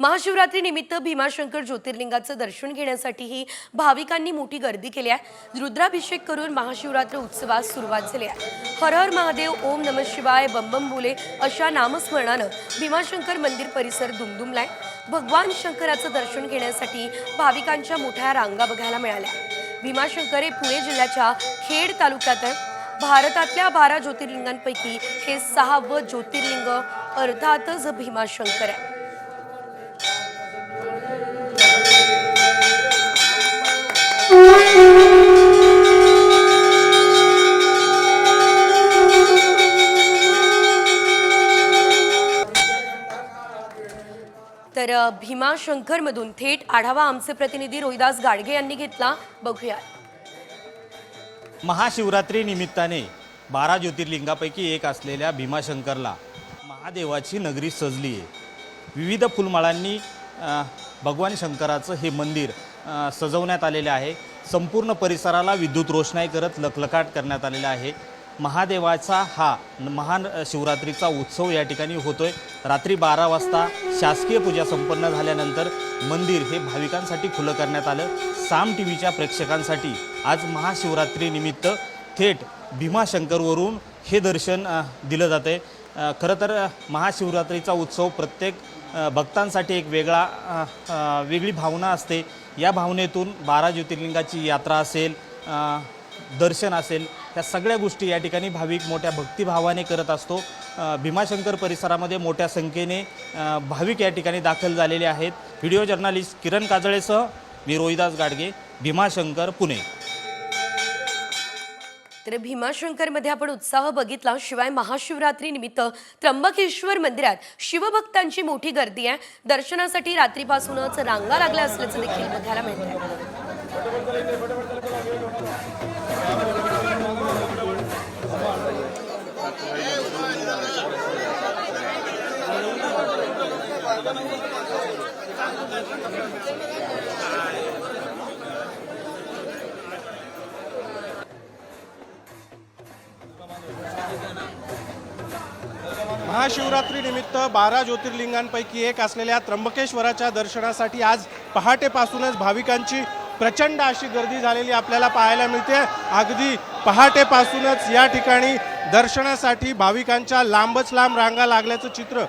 महाशिवरात्री निमित्त भीमाशंकर ज्योतिर्लिंगाचं दर्शन घेण्यासाठीही भाविकांनी मोठी गर्दी केली आहे. रुद्राभिषेक करून महाशिवरात्र उत्सवास सुरुवात झाली आहे. हर हर महादेव ओम नम शिवाय बम बम अशा नामस्मरणानं भीमाशंकर मंदिर परिसर दुमदुमलाय. भगवान शंकराचं दर्शन घेण्यासाठी भाविकांच्या मोठ्या रांगा बघायला मिळाल्या. भीमाशंकर हे पुणे जिल्ह्याच्या खेड तालुक्यात आहे भारतातल्या बारा ज्योतिर्लिंगांपैकी हे सहावं ज्योतिर्लिंग अर्थातच भीमाशंकर आहे तर भीमाशंकरमधून थेट आढावा आमचे प्रतिनिधी रोहिदास गाडगे यांनी घेतला. बघूया महाशिवरात्री निमित्ताने बारा ज्योतिर्लिंगापैकी एक असलेल्या भीमाशंकरला महादेवाची नगरी सजली आहे विविध फुलमाळांनी भगवान शंकराचं हे मंदिर सजवण्यात आलेले आहे. संपूर्ण परिसराला विद्युत रोषणाई करत लखलखाट करण्यात आलेला आहे. महादेवाचा हा महान शिवरात्रीचा उत्सव या ठिकाणी होतोय. रात्री बारा वाजता शासकीय पूजा संपन्न झाल्यानंतर मंदिर हे भाविकांसाठी खुलं करण्यात आलं. साम टी व्हीच्या प्रेक्षकांसाठी आज महाशिवरात्रीनिमित्त थेट भीमाशंकरवरून हे दर्शन दिलं जातं आहे खरं तर महाशिवरात्रीचा उत्सव प्रत्येक भक्तांसाठी एक वेगळा वेगळी भावना असते. या भावनेतून बारा ज्योतिर्लिंगाची यात्रा असेल दर्शन असेल त्या सगळ्या गोष्टी या ठिकाणी भाविक मोठ्या भक्तिभावाने करत असतो. भीमाशंकर परिसरामध्ये मोठ्या संख्येने भाविक या ठिकाणी दाखल झालेले आहेत. व्हिडिओ जर्नालिस्ट किरण काजळेसह मी रोहिदास गाडगे भीमाशंकर पुणे. तर भीमाशंकरमध्ये आपण उत्साह बघितला. शिवाय महाशिवरात्री निमित्त त्र्यंबकेश्वर मंदिरात शिवभक्तांची मोठी गर्दी आहे. दर्शनासाठी रात्रीपासूनच रांगा लागल्या असल्याचं देखील बघायला मिळतं महाशिवरात्रीनिमित्त बारा ज्योतिर्लिंगांपैकी एक असलेल्या त्र्यंबकेश्वराच्या दर्शनासाठी आज पहाटेपासूनच भाविकांची प्रचंड अशी गर्दी झालेली आपल्याला पाहायला मिळते. अगदी पहाटेपासूनच या ठिकाणी दर्शनासाठी भाविकांच्या लांबच लांब रांगा लागल्याचं चित्र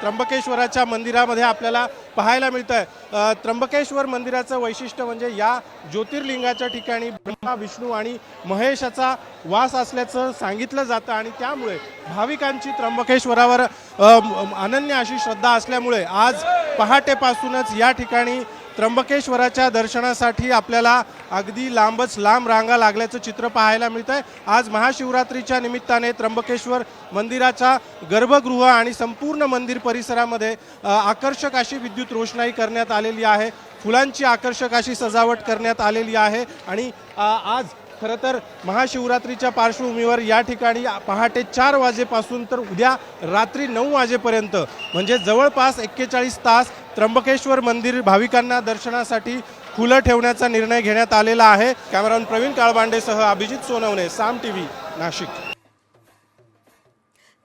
त्र्यंबकेश्वराच्या मंदिरामध्ये आपल्याला पाहायला मिळतं आहे त्र्यंबकेश्वर मंदिराचं वैशिष्ट्य म्हणजे या ज्योतिर्लिंगाच्या ठिकाणी ब्रह्मा विष्णू आणि महेशाचा वास असल्याचं सांगितलं जातं आणि त्यामुळे भाविकांची त्र्यंबकेश्वरावर अनन्य अशी श्रद्धा असल्यामुळे आज पहाटेपासूनच या ठिकाणी त्र्यंबकेश्वराच्या दर्शनासाठी आपल्याला अगदी लांबच लांब रांगा लागल्याचं चित्र पाहायला मिळतं आहे आज महाशिवरात्रीच्या निमित्ताने त्र्यंबकेश्वर मंदिराचा गर्भगृह आणि संपूर्ण मंदिर परिसरामध्ये आकर्षक अशी विद्युत रोषणाई करण्यात आलेली आहे. फुलांची आकर्षक अशी सजावट करण्यात आलेली आहे. आणि आज खरं तर महाशिवरात्रीच्या पार्श्वभूमीवर या ठिकाणी पहाटे चार वाजेपासून तर उद्या रात्री नऊ वाजेपर्यंत म्हणजे जवळपास एक्केचाळीस तास त्र्यंबकेश्वर मंदिर भाविकांना दर्शनासाठी खुलं ठेवण्याचा निर्णय घेण्यात आलेला आहे. कॅमेरामन प्रवीण काळबांडेसह अभिजित सोनवणे साम टी व्ही नाशिक.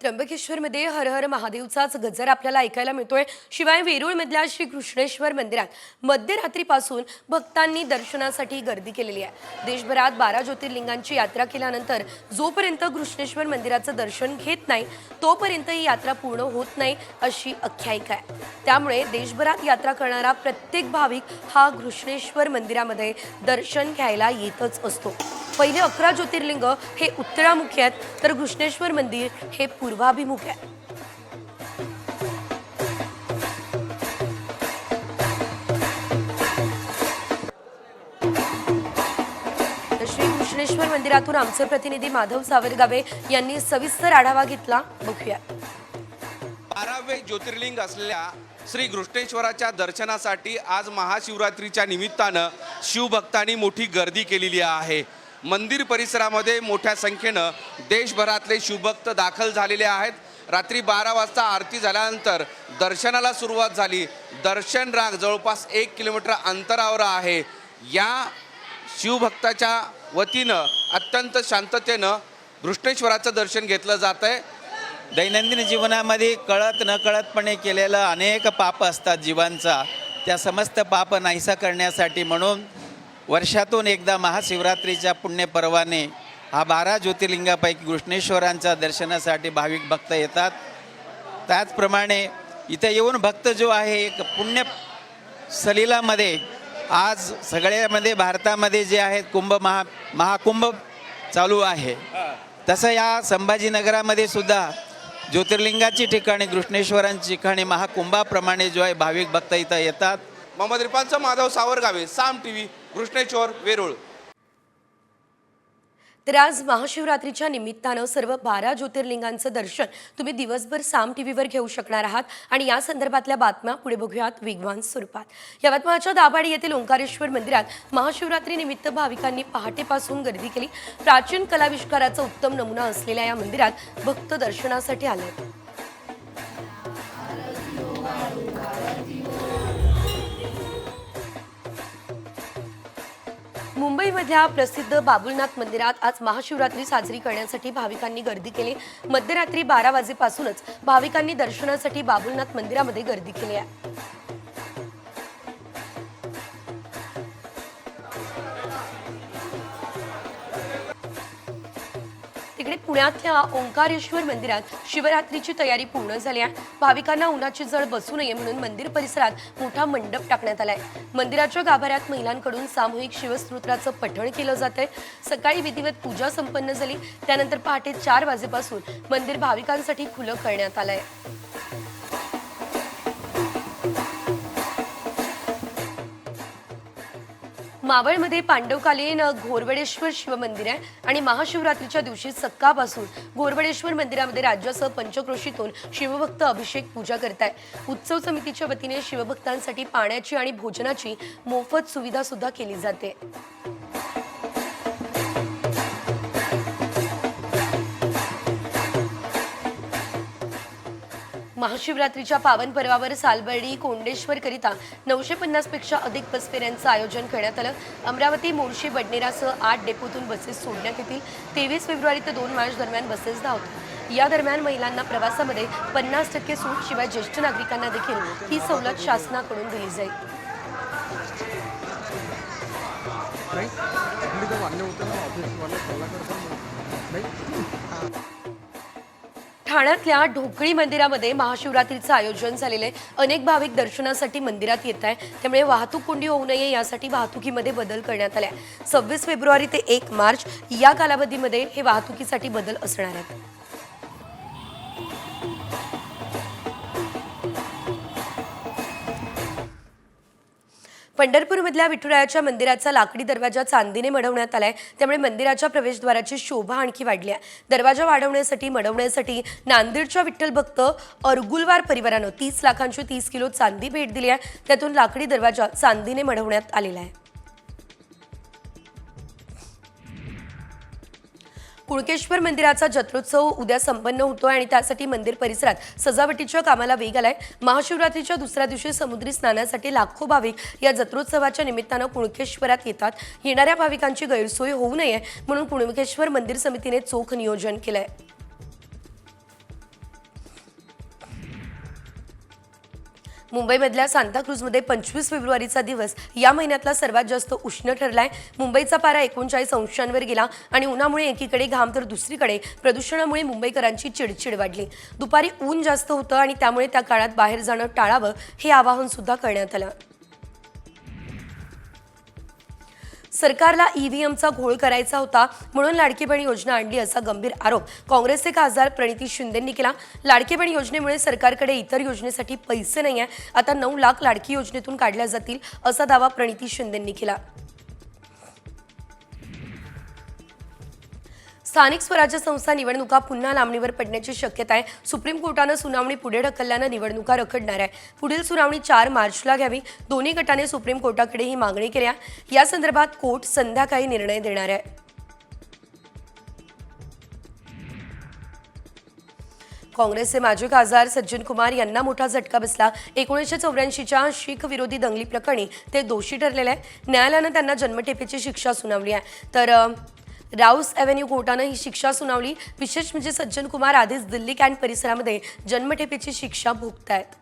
त्र्यंबकेश्वरमध्ये हर हर महादेवचाच गजर आपल्याला ऐकायला मिळतोय. शिवाय वेरूळमधल्या श्री कृष्णेश्वर मंदिरात मध्यरात्रीपासून भक्तांनी दर्शनासाठी गर्दी केलेली आहे. देशभरात बारा ज्योतिर्लिंगांची यात्रा केल्यानंतर जोपर्यंत कृष्णेश्वर मंदिराचं दर्शन घेत नाही तोपर्यंत ही यात्रा पूर्ण होत नाही अशी आख्यायिका आहे. त्यामुळे देशभरात यात्रा करणारा प्रत्येक भाविक हा कृष्णेश्वर मंदिरामध्ये दर्शन घ्यायला येतच असतो. पहिले अकरा ज्योतिर्लिंग हे उत्तरामुखी आहेत तर कृष्णेश्वर मंदिर हे पूर्वाभिमुख आहे. श्री कृष्णेश्वर मंदिरातून आमचे प्रतिनिधी माधव सावरगावे यांनी सविस्तर आढावा घेतला. बघूया. बारावे ज्योतिर्लिंग असलेल्या श्री घृष्णेश्वराच्या दर्शनासाठी आज महाशिवरात्रीच्या निमित्तानं शिवभक्तांनी मोठी गर्दी केलेली आहे. मंदिर परिसरामध्ये मोठ्या संख्येनं देशभरातले शिवभक्त दाखल झालेले आहेत. रात्री बारा वाजता आरती झाल्यानंतर दर्शनाला सुरुवात झाली. दर्शन राग जवळपास एक किलोमीटर अंतरावर आहे. या शिवभक्ताच्या वतीनं अत्यंत शांततेनं घृष्णेश्वराचं दर्शन घेतलं जात आहे. दैनंदिन जीवनामध्ये कळत नकळतपणे केलेलं अनेक पाप असतात जीवांचा. त्या समस्त पाप नाहीसा करण्यासाठी म्हणून वर्षातून एकदा महाशिवरात्रीच्या पुण्यपर्वाने हा बारा ज्योतिर्लिंगापैकी कृष्णेश्वरांच्या दर्शनासाठी भाविक भक्त येतात. त्याचप्रमाणे इथे येऊन भक्त जो आहे एक पुण्य सलिलामध्ये आज सगळ्यामध्ये भारतामध्ये जे आहेत कुंभ महा महाकुंभ चालू आहे. तसं या संभाजीनगरामध्ये सुद्धा ज्योतिर्लिंगाची ठिकाणी कृष्णेश्वरांची ठिकाणी महाकुंभाप्रमाणे जो आहे भाविक भक्त इथं येतात. मोहम्मद इरफानचा माधव सावरगावे साम टीव्ही कृष्णेश्वर वेरूळ. तर आज महाशिवरात्रीच्या निमित्तानं सर्व बारा ज्योतिर्लिंगांचं दर्शन तुम्ही दिवसभर साम टी व्हीवर घेऊ शकणार आहात आणि या संदर्भातल्या बातम्या पुढे बघूयात वेगवान स्वरूपात. यवतमाळच्या दाभाडी येथील ओंकारेश्वर मंदिरात महाशिवरात्री निमित्त भाविकांनी पहाटेपासून गर्दी केली. प्राचीन कलाविष्काराचा उत्तम नमुना असलेल्या या मंदिरात भक्त दर्शनासाठी आले मुंबईमधल्या प्रसिद्ध बाबुलनाथ मंदिरात आज महाशिवरात्री साजरी करण्यासाठी भाविकांनी गर्दी केली. मध्यरात्री बारा वाजेपासूनच भाविकांनी दर्शनासाठी बाबुलनाथ मंदिरामध्ये गर्दी केली आहे. इकडे पुण्यातल्या ओंकारेश्वर मंदिरात शिवरात्रीची तयारी पूर्ण झाली आहे. भाविकांना उन्हाची जळ बसू नये म्हणून मंदिर परिसरात मोठा मंडप टाकण्यात आलाय. मंदिराच्या गाभाऱ्यात महिलांकडून सामूहिक शिवस्तोत्राचं पठण केलं जातंय. सकाळी विधिवत पूजा संपन्न झाली. त्यानंतर पहाटे चार वाजेपासून मंदिर भाविकांसाठी खुलं करण्यात आलंय. मावळमध्ये पांडवकालीन घोरवडेश्वर शिवमंदिर आहे आणि महाशिवरात्रीच्या दिवशी सकाळपासून घोरवडेश्वर मंदिरामध्ये राज्यासह पंचक्रोशीतून शिवभक्त अभिषेक पूजा करताय. उत्सव समितीच्या वतीने शिवभक्तांसाठी पाण्याची आणि भोजनाची मोफत सुविधा सुद्धा केली जाते. महाशिवरात्रीच्या पावन पर्वावर सालबर्डी कोंडेश्वर करिता नऊशे पन्नासपेक्षा अधिक बसफेऱ्यांचं आयोजन करण्यात आलं. अमरावती मोर्शी बडनेरासह आठ डेपोतून बसेस सोडण्यात येतील. तेवीस फेब्रुवारी ते दोन मार्च दरम्यान बसेस धावत या दरम्यान महिलांना प्रवासामध्ये पन्नास टक्के सूट शिवाय ज्येष्ठ नागरिकांना देखील ही सवलत शासनाकडून दिली जाईल. ठाण्यातल्या ढोकळी मंदिरामध्ये महाशिवरात्रीचं आयोजन झालेलं आहे. अनेक भाविक दर्शनासाठी मंदिरात येत आहे त्यामुळे वाहतूक कोंडी होऊ नये यासाठी वाहतुकीमध्ये बदल करण्यात आलाय सव्वीस फेब्रुवारी ते एक मार्च या कालावधीमध्ये हे वाहतुकीसाठी बदल असणार आहेत. पंढरपूरमधल्या विठुरायाच्या मंदिराचा लाकडी दरवाजा चांदीने मढवण्यात आलाय. त्यामुळे मंदिराच्या प्रवेशद्वाराची शोभा आणखी वाढली आहे. दरवाजा वाढवण्यासाठी मढवण्यासाठी नांदेडच्या विठ्ठल भक्त अरगुलवार परिवारानं तीस लाखांची तीस किलो चांदी भेट दिली आहे. त्यातून लाकडी दरवाजा चांदीने मढवण्यात आलेला आहे. कुळकेश्वर मंदिराचा जत्रोत्सव उद्या संपन्न होतोय आणि त्यासाठी मंदिर परिसरात सजावटीच्या कामाला वेग आलाय. महाशिवरात्रीच्या दुसऱ्या दिवशी समुद्री स्नानासाठी लाखो भाविक या जत्रोत्सवाच्या निमित्तानं कुणकेश्वरात येतात. येणाऱ्या भाविकांची गैरसोय होऊ नये म्हणून कुणकेश्वर मंदिर समितीने चोख नियोजन केलंय. मुंबईमधल्या सांताक्रूजमध्ये पंचवीस फेब्रुवारीचा दिवस या महिन्यातला सर्वात जास्त उष्ण ठरलाय. मुंबईचा पारा एकोणचाळीस अंशांवर गेला आणि उन्हामुळे एकीकडे घाम तर दुसरीकडे प्रदूषणामुळे मुंबईकरांची चिडचिड वाढली. दुपारी ऊन जास्त होतं आणि त्यामुळे त्या काळात बाहेर जाणं टाळावं हे आवाहन सुद्धा करण्यात आलं. सरकारला ईव्हीएमचा घोळ करायचा होता म्हणून लाडकी बहीण योजना आणली असा गंभीर आरोप काँग्रेसचे खासदार प्रणिती शिंदेंनी केला. लाडकी बहीण योजनेमुळे सरकारकडे इतर योजनेसाठी पैसे नाही आहे आता नऊ लाख लाडकी योजनेतून काढल्या जातील असा दावा प्रणिती शिंदेंनी केला. स्थानिक स्वराज्य संस्था निवडणुका पुन्हा लांबणीवर पडण्याची शक्यता आहे. सुप्रीम कोर्टानं सुनावणी पुढे ढकलल्यानं निवडणुका रखडणार आहे. पुढील सुनावणी चार मार्चला घ्यावी. दोन्ही गटाने सुप्रीम कोर्टाकडे ही मागणी केल्या. या संदर्भात कोर्ट संध्याकाळी निर्णय देणार आहे. काँग्रेसचे माजी खासदार सज्जन कुमार यांना मोठा झटका बसला. एकोणीसशे चौऱ्याऐंशीच्या शीख विरोधी दंगली प्रकरणी ते दोषी ठरलेले आहे. न्यायालयानं त्यांना जन्मठेपेची शिक्षा सुनावली आहे. तर राऊस एव्हेन्यू कोर्टानं ही शिक्षा सुनावली. विशेष म्हणजे सज्जन कुमार आधीच दिल्ली कॅन्ट परिसरामध्ये जन्मठेपेची शिक्षा भोगतायत.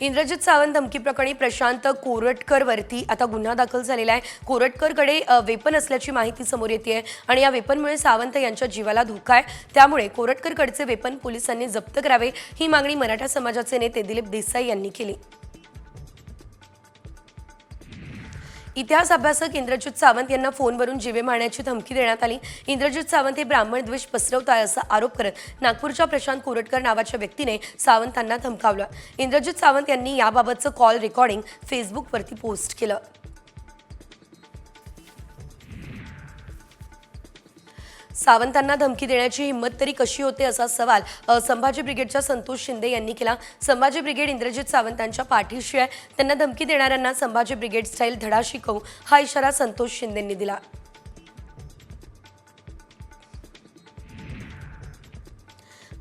इंद्रजित सावंत धमकी प्रकरणी प्रशांत कोरटकरवरती आता गुन्हा दाखल झालेला आहे. कोरटकरकडे वेपन असल्याची माहिती समोर येते आहे आणि या वेपनमुळे सावंत यांच्या जीवाला धोका आहे. त्यामुळे कोरटकरकडचे वेपन पोलिसांनी जप्त करावे. ही मागणी मराठा समाजाचे नेते दिलीप देसाई यांनी केली. इतिहास अभ्यासक इंद्रजित सावंत यांना फोनवरून जीवे मारण्याची धमकी देण्यात आली. इंद्रजित सावंत हे ब्राह्मण द्वेष पसरवत आहे असा आरोप करत नागपूरच्या प्रशांत कोरटकर नावाच्या व्यक्तीने सावंतांना धमकावलं. इंद्रजित सावंत यांनी याबाबतचं कॉल रेकॉर्डिंग फेसबुकवरती पोस्ट केलं. सावंतांना धमकी देण्याची हिंमत तरी कशी होते असा सवाल संभाजी ब्रिगेडच्या संतोष शिंदे यांनी केला. संभाजी ब्रिगेड इंद्रजित सावंतांच्या पाठीशी आहे. त्यांना धमकी देणाऱ्यांना संभाजी ब्रिगेड स्टाईल धडा शिकवू हा इशारा संतोष शिंदेंनी दिला.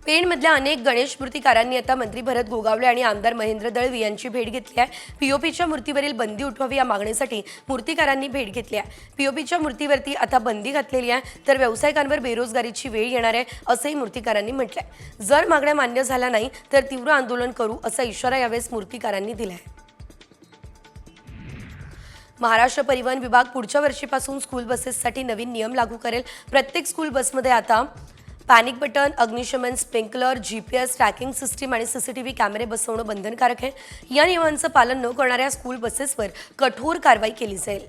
पेणमधल्या अनेक गणेश मूर्तिकारांनी आता मंत्री भरत गोगावले आणि आमदार महेंद्र दळवी यांची भेट घेतली आहे. पीओपीच्या मूर्तीवरील बंदी उठवावी या मागणीसाठी मूर्तिकारांनी भेट घेतली आहे. पीओपीच्या मूर्तीवरती आता बंदी घातलेली आहे तर व्यावसायिकांवर बेरोजगारीची वेळ येणार आहे असंही मूर्तिकारांनी म्हटलंय. जर मागण्या मान्य झाल्या नाही तर तीव्र आंदोलन करू असा इशारा यावेळेस मूर्तिकारांनी दिलाय. महाराष्ट्र परिवहन विभाग पुढच्या वर्षीपासून स्कूल बसेससाठी नवीन नियम लागू करेल. प्रत्येक स्कूल बसमध्ये आता पॅनिक बटन अग्निशमन sprinkler G P S tracking system आणि सीसीटीव्ही कॅमेरे बसवणं बंधनकारक आहे. या नियमांचं पालन न करणाऱ्या स्कूल बसेसवर कठोर कारवाई केली जाईल.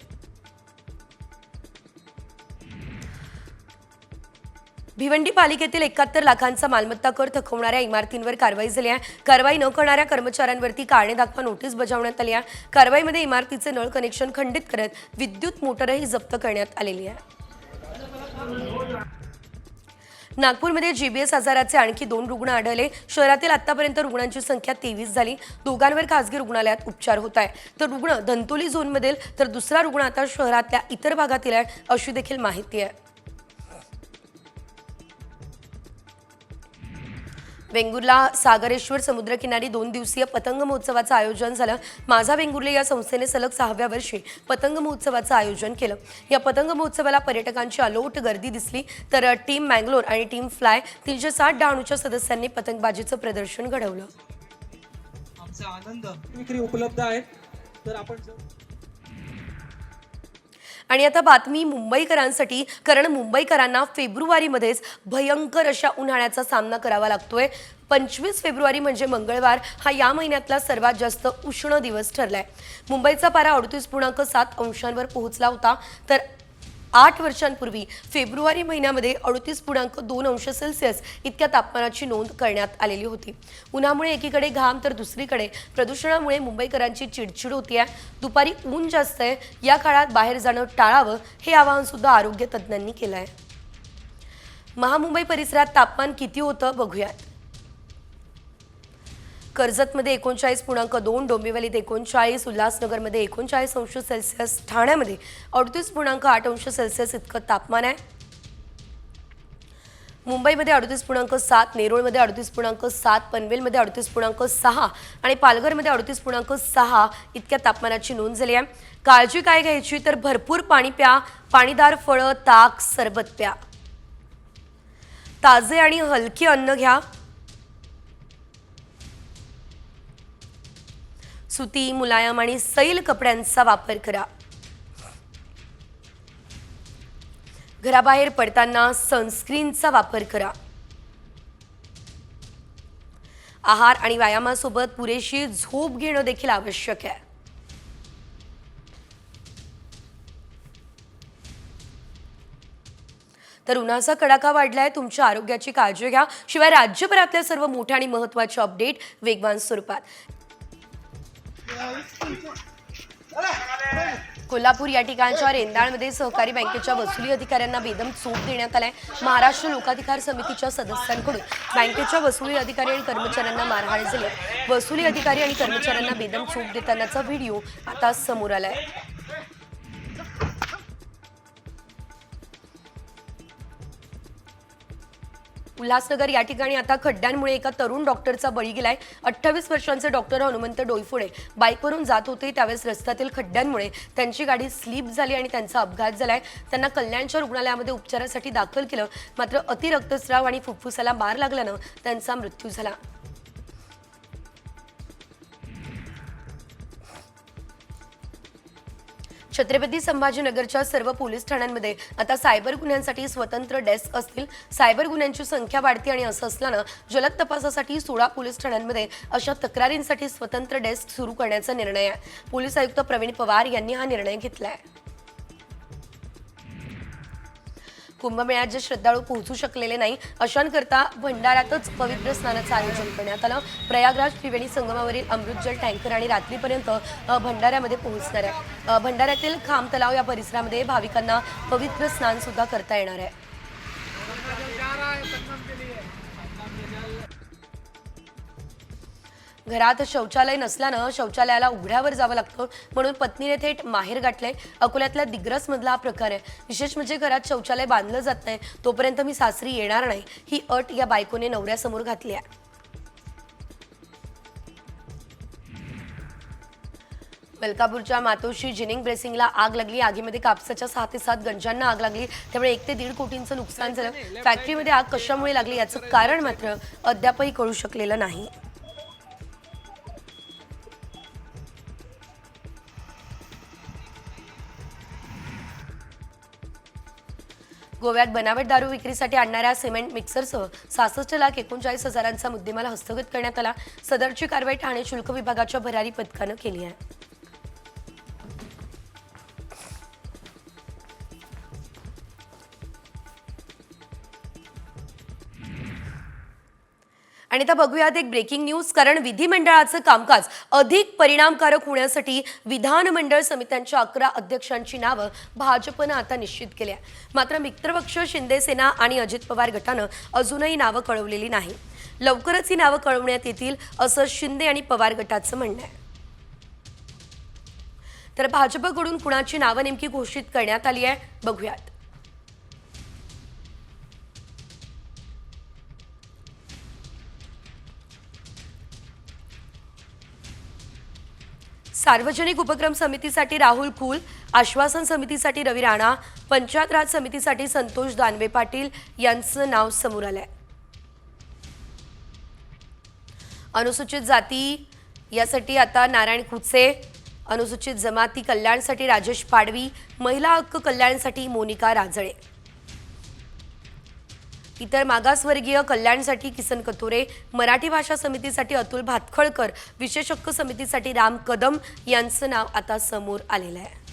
भिवंडी पालिकेतील एकाहत्तर लाखांचा मालमत्ता कर थकवणाऱ्या इमारतींवर कारवाई झाली आहे. कारवाई न करणाऱ्या कर्मचाऱ्यांवरती कारणे दाखवा नोटीस बजावण्यात आली आहे. कारवाईमध्ये इमारतीचे नळ कनेक्शन खंडित करत विद्युत मोटरही जप्त करण्यात आलेली आहे. नागपूरमध्ये जीबीएस आजाराचे आणखी दोन रुग्ण आढळले. शहरातील आतापर्यंत रुग्णांची संख्या तेवीस झाली. दोघांवर खासगी रुग्णालयात उपचार होत आहे तर रुग्ण धंतोली झोनमधील तर दुसरा रुग्ण आता शहरातल्या इतर भागातील आहे अशी देखील माहिती आहे. वेंगुर्ला सागरेश्वर समुद्रकिनारी दोन दिवसीय पतंग महोत्सवाचं आयोजन झालं. माझा वेंगुर्ले या संस्थेने सलग सहाव्या वर्षी पतंग महोत्सवाचं आयोजन केलं. या पतंग महोत्सवाला पर्यटकांची अलोट गर्दी दिसली तर टीम मँगलोर आणि टीम फ्लाय तीनशे साठ डहाणूच्या सदस्यांनी पतंगबाजीचं प्रदर्शन घडवलं. आमचा आनंद विक्री उपलब्ध आहे. तर आपण आणि आता बातमी मुंबईकरांसाठी कारण मुंबईकरांना फेब्रुवारीमध्येच भयंकर अशा उन्हाळ्याचा सामना करावा लागतोय. पंचवीस फेब्रुवारी म्हणजे मंगळवार हा या महिन्यातला सर्वात जास्त उष्ण दिवस ठरलाय. मुंबईचा पारा अडतीस पूर्णांक सात अंशांवर पोहोचला होता तर आठ वर्षांपूर्वी फेब्रुवारी महिन्यामध्ये अडतीस पूर्णांक दोन अंश सेल्सिअस इतक्या तापमानाची नोंद करण्यात आलेली होती. उन्हामुळे एकीकडे घाम तर दुसरीकडे प्रदूषणामुळे मुंबईकरांची चिडचिड होती आहे. दुपारी ऊन जास्त आहे. या काळात बाहेर जाणं टाळावं हे आवाहन सुद्धा आरोग्य तज्ज्ञांनी केलं आहे महामुंबई परिसरात तापमान किती होतं बघूयात. कर्जतमध्ये एकोणचाळीस पूर्णांक दोन डोंबिवलीत एकोणचाळीस उल्हासनगरमध्ये एकोणचाळीस अंश सेल्सिअस ठाण्यामध्ये अडतीस पूर्णांक आठ अंश सेल्सिअस इतकं तापमान आहे. मुंबईमध्ये अडतीस पूर्णांक सात नेरूळमध्ये अडतीस पूर्णांक सात पनवेलमध्ये अडतीस पूर्णांक सहा आणि पालघरमध्ये अडतीस पूर्णांक सहा इतक्या तापमानाची नोंद झाली आहे. काळजी काय घ्यायची? तर भरपूर पाणी प्या. पाणीदार फळं ताक सरबत प्या. ताजे आणि हलके अन्न घ्या. सुती मुलायम आणि सैल कपड्यांचा वापर करा. घराबाहेर पडताना सनस्क्रीनचा वापर करा. आहार आणि व्यायामासोबत पुरेशी झोप घेणं देखील आवश्यक आहे. तर उन्हाचा कडाका वाढलाय तुमच्या आरोग्याची काळजी घ्या. शिवाय राज्यभरातल्या सर्व मोठ्या आणि महत्त्वाचे अपडेट वेगवान स्वरूपात. कोल्हापूर या ठिकाणच्या रेंदाळमध्ये सहकारी बँकेच्या वसुली अधिकाऱ्यांना बेदम चोप देण्यात आलाय. महाराष्ट्र लोकाधिकार समितीच्या सदस्यांकडून बँकेच्या वसुली अधिकारी आणि कर्मचाऱ्यांना मारहाण झाली. वसुली अधिकारी आणि कर्मचाऱ्यांना बेदम चोप देतानाचा व्हिडिओ आता समोर आलाय. उल्हासनगर या ठिकाणी आता खड्ड्यांमुळे एका तरुण डॉक्टरचा बळी गेलाय. अठ्ठावीस वर्षांचे डॉक्टर हनुमंत डोईफोडे बाईकवरून जात होते. त्यावेळेस रस्त्यातील खड्ड्यांमुळे त्यांची गाडी स्लीप झाली आणि त्यांचा अपघात झालाय. त्यांना कल्याणच्या रुग्णालयामध्ये उपचारासाठी दाखल केलं. मात्र अतिरक्तस्राव आणि फुफ्फुसाला मार लागल्यानं त्यांचा मृत्यू झाला. छत्रपती संभाजीनगरच्या सर्व पोलीस ठाण्यांमध्ये आता सायबर गुन्ह्यांसाठी स्वतंत्र डेस्क असतील. सायबर गुन्ह्यांची संख्या वाढते आणि असं असल्यानं जलद तपासासाठी सोळा पोलीस ठाण्यांमध्ये अशा तक्रारींसाठी स्वतंत्र डेस्क सुरू करण्याचा निर्णय आहे. पोलीस आयुक्त प्रवीण पवार यांनी हा निर्णय घेतला आहे कुंभमेळ्यात जे श्रद्धाळू पोहोचू शकलेले नाही अशांकरता भंडाऱ्यातच पवित्र स्नानाचं आयोजन करण्यात आलं. प्रयागराज त्रिवेणी संगमावरील अमृतजल टँकर आणि रात्रीपर्यंत भंडाऱ्यामध्ये पोहोचणार आहे. भंडाऱ्यातील खाम तलाव या परिसरामध्ये भाविकांना पवित्र स्नान सुद्धा करता येणार आहे. घरात शौचालय नसल्यानं शौचालयाला उघड्यावर जावं लागतं म्हणून पत्नीने थेट माहेर गाठलंय. अकोल्यातल्या दिग्रस मधला हा प्रकार आहे. विशेष म्हणजे घरात शौचालय बांधलं जात नाही तोपर्यंत मी सासरी येणार नाही ही अट या बायकोने नवऱ्यासमोर घातली आहे. मलकापूरच्या मातोश्री जिनिंग ब्रेसिंगला आग लागली. आगीमध्ये कापसाच्या सहा ते सात गंजांना आग लागली. त्यामुळे एक ते दीड कोटींचं नुकसान झालं. फॅक्टरीमध्ये आग कशामुळे लागली याचं कारण मात्र अद्यापही कळू शकलेलं नाही. गोव्यात बनावट दारू विक्रीसाठी आणणाऱ्या सिमेंट मिक्सरसह सहासष्ट लाख एकोणचाळीस हजारांचा मुद्देमाल हस्तगत करण्यात आला. सदरची कारवाई ठाणे शुल्क विभागाच्या भरारी पथकानं केली आहे. आणि आता बघूयात एक ब्रेकिंग न्यूज कारण विधिमंडळाचं कामकाज अधिक परिणामकारक होण्यासाठी विधानमंडळ समित्यांच्या अकरा अध्यक्षांची नावं भाजपनं आता निश्चित केली आहे मात्र मित्रपक्ष शिंदे सेना आणि अजित पवार गटानं अजूनही नावं कळवलेली नाही. लवकरच ही नावं कळवण्यात येतील असं शिंदे आणि पवार गटाचं म्हणणं आहे. तर भाजपकडून कुणाची नावं नेमकी घोषित करण्यात आली आहे? बघूयात. सार्वजनिक उपक्रम समितीसाठी राहुल कुल आश्वासन समितीसाठी रवी राणा पंचायत राज समितीसाठी संतोष दानवे पाटील यांचं नाव समोर आलं आहे अनुसूचित जाती यासाठी आता नारायण खुचे अनुसूचित जमाती कल्याणसाठी राजेश पाडवी महिला हक्क कल्याणसाठी मोनिका राजळे. इतर मागासवर्गीय कल्याणसाठी किसन कतोरे मराठी भाषा समितीसाठी अतुल भातखळकर विशेष हक्क समितीसाठी राम कदम यांचं नाव आता समोर आलेलं आहे.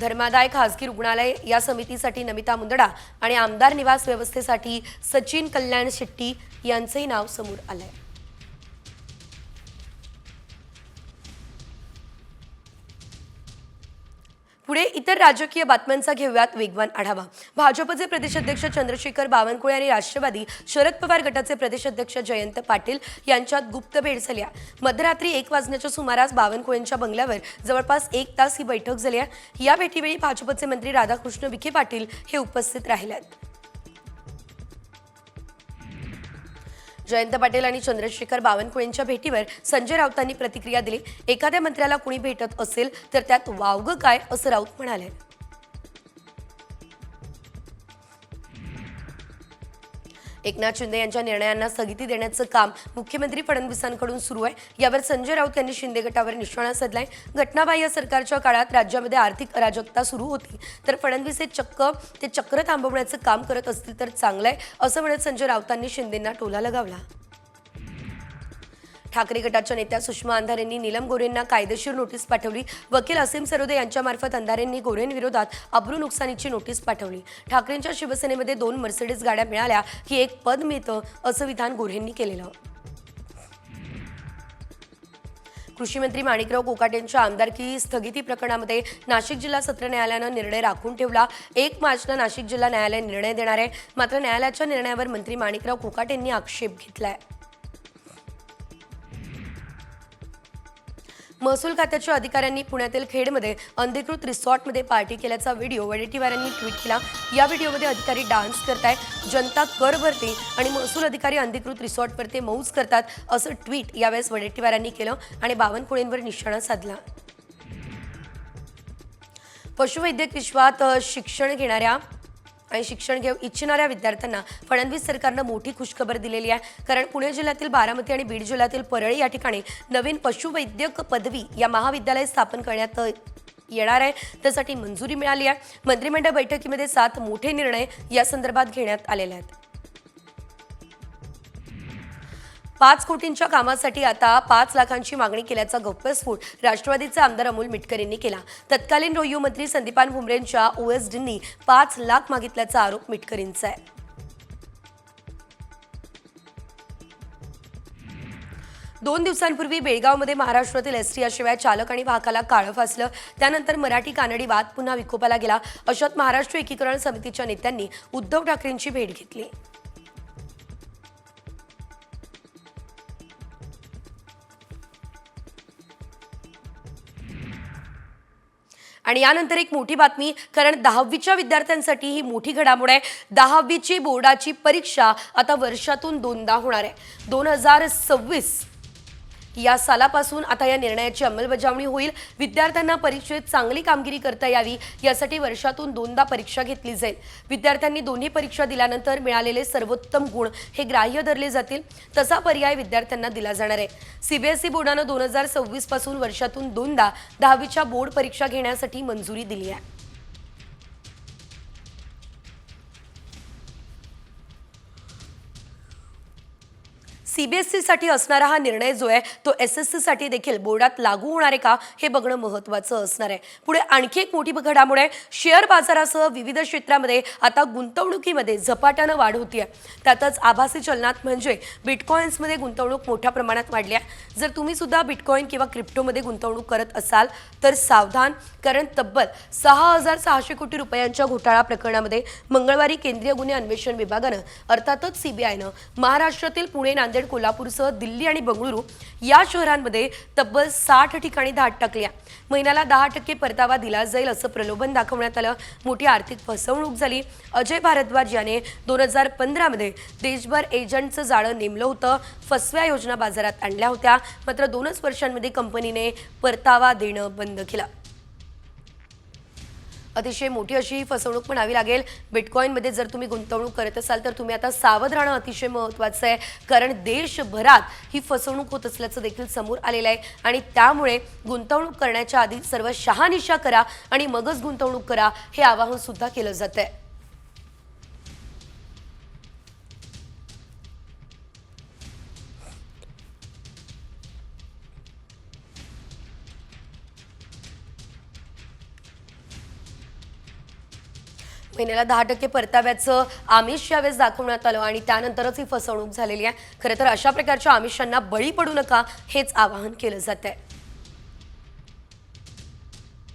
धर्मादाय खासगी रुग्णालय या समितीसाठी नमिता मुंदडा आणि आमदार निवास व्यवस्थेसाठी सचिन कल्याण शेट्टी यांचंही नाव समोर आलं आहे पुढे इतर राजकीय बातम्यांचा घेऊयात वेगवान आढावा. भाजपचे प्रदेशाध्यक्ष चंद्रशेखर बावनकुळे आणि राष्ट्रवादी शरद पवार गटाचे प्रदेशाध्यक्ष जयंत पाटील यांच्यात गुप्त भेट झाली आहे. मध्यरात्री एक वाजण्याच्या सुमारास बावनकुळेंच्या बंगल्यावर जवळपास एक तास ही बैठक झाली आहे. या भेटीवेळी भाजपचे मंत्री राधाकृष्ण विखे पाटील हे उपस्थित राहिले आहेत. जयंत पाटील आणि चंद्रशेखर बावनकुळेंच्या भेटीवर संजय राऊतांनी प्रतिक्रिया दिली. एखाद्या मंत्र्याला कुणी भेटत असेल तर त्यात वावगं काय? असं राऊत म्हणाले. एकनाथ शिंदे यांच्या निर्णयांना स्थगिती देण्याचं काम मुख्यमंत्री फडणवीसांकडून सुरू आहे. यावर संजय राऊत यांनी शिंदे गटावर निशाणा साधलाय. घटनाबाह्य सरकारच्या काळात राज्यामध्ये आर्थिक अराजकता सुरू होती. तर फडणवीस हे चक्क ते चक्र थांबवण्याचं काम करत असतील तर चांगलं आहे असं म्हणत संजय राऊतांनी शिंदेंना टोला लगावला. ठाकरे गटाच्या नेत्या सुषमा अंधारेंनी नीलम गोरेंना कायदेशीर नोटीस पाठवली. वकील असीम सरोदे यांच्यामार्फत अंधारेंनी गोरेंविरोधात अब्रू नुकसानीची नोटीस पाठवली. ठाकरेंच्या शिवसेनेमध्ये दोन मर्सिडीज गाड्या मिळाल्या की एक पद मिळतं असं विधान गोरेंनी केलेलं. कृषी मंत्री माणिकराव कोकाटेंच्या आमदारकी स्थगिती प्रकरणामध्ये नाशिक जिल्हा सत्र न्यायालयानं निर्णय राखून ठेवला. एक मार्चला नाशिक जिल्हा न्यायालय निर्णय देणार आहे. मात्र न्यायालयाच्या निर्णयावर मंत्री माणिकराव कोकाटेंनी आक्षेप घेतलाय. महसूल खात्याच्या अधिकाऱ्यांनी पुण्यातील खेडमध्ये अंधिकृत रिसॉर्टमध्ये पार्टी केल्याचा व्हिडिओ वडेट्टीवारांनी ट्विट केला. या व्हिडिओमध्ये अधिकारी डान्स करताय जनता कर भरते आणि महसूल अधिकारी अधिकृत रिसॉर्टवरती मौज करतात असं ट्विट यावेळेस वडेट्टीवारांनी केलं आणि बावनकुळेंवर निशाणा साधला. पशुवैद्यक विश्वात शिक्षण घेणाऱ्या आणि शिक्षण घेऊ इच्छिणाऱ्या विद्यार्थ्यांना फडणवीस सरकारनं मोठी खुशखबर दिलेली आहे. कारण पुणे जिल्ह्यातील बारामती आणि बीड जिल्ह्यातील परळी या ठिकाणी नवीन पशुवैद्यक पदवी या महाविद्यालय स्थापन करण्यात येणार आहे. त्यासाठी मंजुरी मिळाली आहे. मंत्रिमंडळ बैठकीमध्ये सात मोठे निर्णय या संदर्भात घेण्यात आलेले आहेत. पाच कोटींच्या कामासाठी आता पाच लाखांची मागणी केल्याचा गौप्यस्फोट राष्ट्रवादीचे आमदार अमोल मिटकर यांनी केला. तत्कालीन रोयू मंत्री संदीपान भुमरेंच्या ओएसडींनी पाच लाख मागितल्याचा आरोप मिटकरींचा आहे. दोन दिवसांपूर्वी बेळगावमध्ये महाराष्ट्रातील एस टी याशिवाय चालक आणि वाहकाला काळं फासलं. त्यानंतर मराठी कानडी वाद पुन्हा विकोपाला गेला. अशात महाराष्ट्र एकीकरण समितीच्या नेत्यांनी उद्धव ठाकरेंची भेट घेतली. आणि यानंतर एक मोठी बातमी कारण दहावीच्या विद्यार्थ्यांसाठी ही मोठी घडामोड आहे. दहावीची बोर्डाची परीक्षा आता वर्षातून दोनदा होणार आहे. दोन हजार सव्वीस या सालापासून आता या निर्णयाची अंमलबजावणी होईल. विद्यार्थ्यांना परीक्षेत चांगली कामगिरी करता यावी यासाठी वर्षातून दोनदा परीक्षा घेतली जाईल. विद्यार्थ्यांनी दोन्ही परीक्षा दिल्यानंतर मिळालेले सर्वोत्तम गुण हे ग्राह्य धरले जातील तसा पर्याय विद्यार्थ्यांना दिला जाणार आहे. सीबीएसई बोर्डानं दोन हजार सव्वीसपासून वर्षातून दोनदा दहावीच्या बोर्ड परीक्षा घेण्यासाठी मंजुरी दिली आहे. सीबीएसईसाठी असणारा हा निर्णय जो आहे तो एस एस सी साठी देखील बोर्डात लागू होणार आहे का हे बघणं महत्त्वाचं असणार आहे. पुढे आणखी एक मोठी घडामोड आहे. शेअर बाजारासह विविध क्षेत्रामध्ये आता गुंतवणुकीमध्ये झपाट्यानं वाढ होती आहे त्यातच आभासी चलनात म्हणजे बिटकॉईन्समध्ये गुंतवणूक मोठ्या प्रमाणात वाढली आहे. जर तुम्ही सुद्धा बिटकॉईन किंवा क्रिप्टोमध्ये गुंतवणूक करत असाल तर सावधान कारण तब्बल सहा हजार सहाशे कोटी रुपयांच्या घोटाळा प्रकरणामध्ये मंगळवारी केंद्रीय गुन्हे अन्वेषण विभागानं अर्थातच सीबीआयनं महाराष्ट्रातील पुणे नांदेड कोल्हापूरसह दिल्ली आणि बंगळुरू या शहरांमध्ये तब्बल साठ ठिकाणी धाड टाकल्या महिन्याला दहा टक्के परतावा दिला जाईल असं प्रलोभन दाखवण्यात आलं. मोठी आर्थिक फसवणूक झाली. अजय भारद्वाज याने दोन हजार पंधरामध्ये देशभर एजंटचं जाळं नेमलं होतं. फसव्या योजना बाजारात आणल्या होत्या. मात्र दोनच वर्षांमध्ये कंपनीने परतावा देणं बंद केलं. अतिशय मोठी अशी ही फसवणूक म्हणावी लागेल. बिटकॉईनमध्ये जर तुम्ही गुंतवणूक करत असाल तर तुम्ही आता सावध राहणं अतिशय महत्त्वाचं आहे. कारण देशभरात ही फसवणूक होत असल्याचं देखील समोर आलेलं आहे. आणि त्यामुळे गुंतवणूक करण्याच्या आधी सर्व शहानिशा करा आणि मगच गुंतवणूक करा हे आवाहन सुद्धा केलं जात आहे महिन्याला दहा टक्के परताव्याचं आमिष यावेळेस दाखवण्यात आलं आणि त्यानंतरच ही फसवणूक झालेली आहे. खरं तर अशा प्रकारच्या आमिषांना बळी पडू नका हेच आवाहन केलं जात आहे